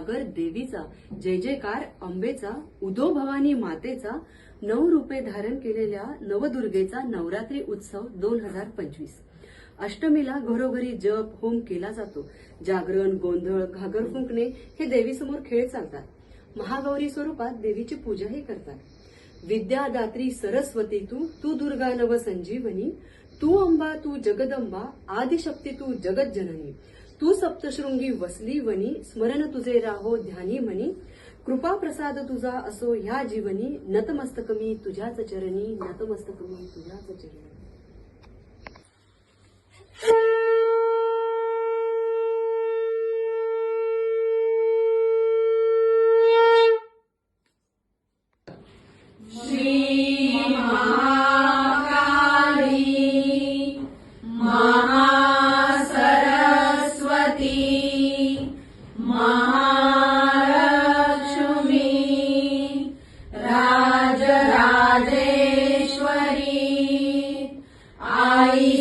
सागर देवीचा जय जयकार अंबेचा उदो भवानी मातेचा नऊ रूपे धारण केलेल्या नवदुर्गेचा नवरात्री उत्सव दोन हजार पंचवीस. अष्टमीला घरोघरी जप होम केला जातो. जागरण गोंधळ घागर फुंकणे हे देवीसमोर खेळ चालतात. महागौरी स्वरूपात देवीची पूजाही करतात. विद्यादात्री सरस्वती तू तू दुर्गा नव संजीवनी तू अंबा तू जगदंबा आदिशक्ती तू जगज्जननी. जननी तू सप्तशृंगी वसली वनी, स्मरण तुझे राहो ध्यानी म्हणी कृपा प्रसाद तुझा असो ह्या जीवनी नतमस्तक मी तुझ्याच चरणी नतमस्तक मी तुझ्याच चरणी.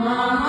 Mom.